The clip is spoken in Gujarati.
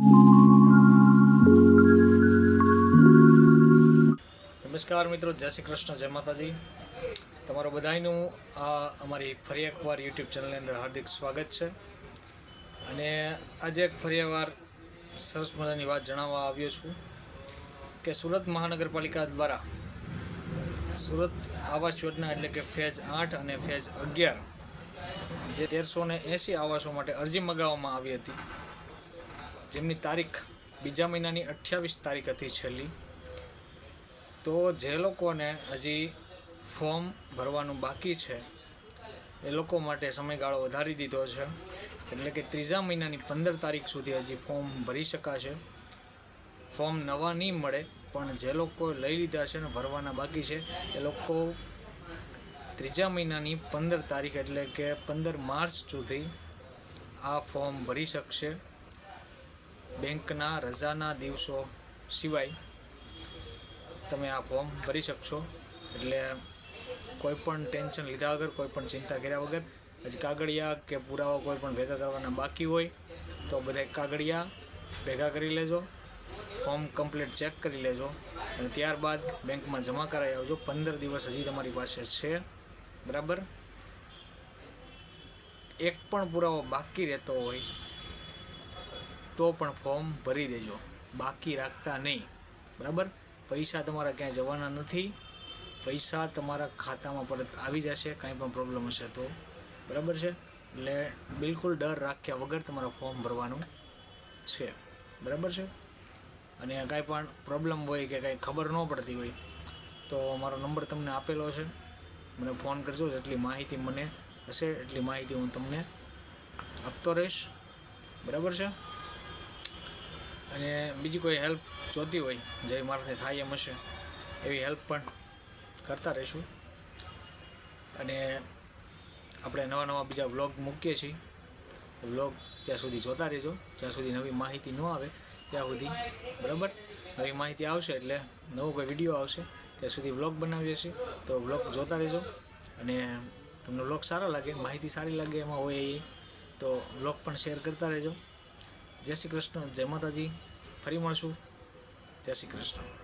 નમસ્કાર મિત્રો, જય શ્રી કૃષ્ણ, જય માતાજી. તમારું બધાયનું આ અમારી ફરી એકવાર યુટ્યુબ ચેનલની અંદર હાર્દિક સ્વાગત છે. અને આજે એક ફરી એકવાર સરસ મજાની વાત જણાવવા આવ્યો છું કે સુરત મહાનગરપાલિકા દ્વારા સુરત આવાસ યોજના એટલે કે ફેઝ આઠ અને ફેઝ અગિયાર જે તેરસો ને એંસી આવાસો માટે અરજી મગાવવામાં આવી હતી. જેમની તારીખ બીજા મહિનાની અઠ્યાવીસ તારીખ હતી છેલ્લી. તો જે લોકોને હજી ફોર્મ ભરવાનું બાકી છે, એ લોકો માટે સમયગાળો વધારી દીધો છે. એટલે કે ત્રીજા મહિનાની પંદર તારીખ સુધી હજી ફોર્મ ભરી શકાશે. ફોર્મ નવા નહીં મળે, પણ જે લોકો લઈ લીધા છે ને ભરવાના બાકી છે, એ લોકો ત્રીજા મહિનાની પંદર તારીખ એટલે કે પંદર માર્ચ સુધી આ ફોર્મ ભરી શકશે. બેંકના રજાના દિવસો સિવાય તમે આ ફોર્મ ભરી શકશો. એટલે કોઈપણ ટેન્શન લીધા વગર કોઈપણ ચિંતા કર્યા વગર, હજી કાગળિયા કે પુરાવા કોઈ પણ ભેગા કરવાના બાકી હોય, તો બધા કાગળિયા ભેગા કરી લેજો. ફોર્મ કમ્પ્લીટ ચેક કરી લેજો અને ત્યારબાદ બેંકમાં જમા કરાવી આવજો. પંદર દિવસ હજી તમારી પાસે છે. બરાબર? એક પણ પુરાવો બાકી રહેતો હોય તો પણ ફોર્મ ભરી દેજો. બાકી રાખતા નહીં. બરાબર? પૈસા તમારા ક્યાંય જવાના નથી. પૈસા તમારા ખાતામાં પરત આવી જશે, કાંઈ પણ પ્રોબ્લેમ હશે તો. બરાબર છે? એટલે બિલકુલ ડર રાખ્યા વગર તમારા ફોર્મ ભરવાનું છે. બરાબર છે? અને કાંઈ પણ પ્રોબ્લેમ હોય કે કાંઈ ખબર ન પડતી હોય, તો મારો નંબર તમને આપેલો છે મને ફોન કરજો, જેટલી માહિતી મને હશે, એટલી માહિતી હું તમને આપતો રહીશ. બરાબર છે? અને બીજી કોઈ હેલ્પ જોતી હોય, જે મારાથી થાય એમ હશે, એવી હેલ્પ પણ કરતા રહીશું. અને આપણે નવા નવા બીજા વ્લોગ મૂકીએ છીએ. વ્લોગ ત્યાં સુધી જોતા રહેજો. જ્યાં સુધી નવી માહિતી ન આવે, ત્યાં સુધી, બરાબર? નવી માહિતી આવશે એટલે નવો કોઈ વીડિયો આવશે, ત્યાં સુધી વ્લોગ બનાવીએ છીએ. તો વ્લોગ જોતા રહેજો. અને તમને વ્લોગ સારા લાગે, માહિતી સારી લાગે એમાં હોય એ, તો વ્લોગ પણ શેર કરતા રહેજો. જય શ્રી કૃષ્ણ, જય માતાજી. ફરી મળશું. જય શ્રી કૃષ્ણ.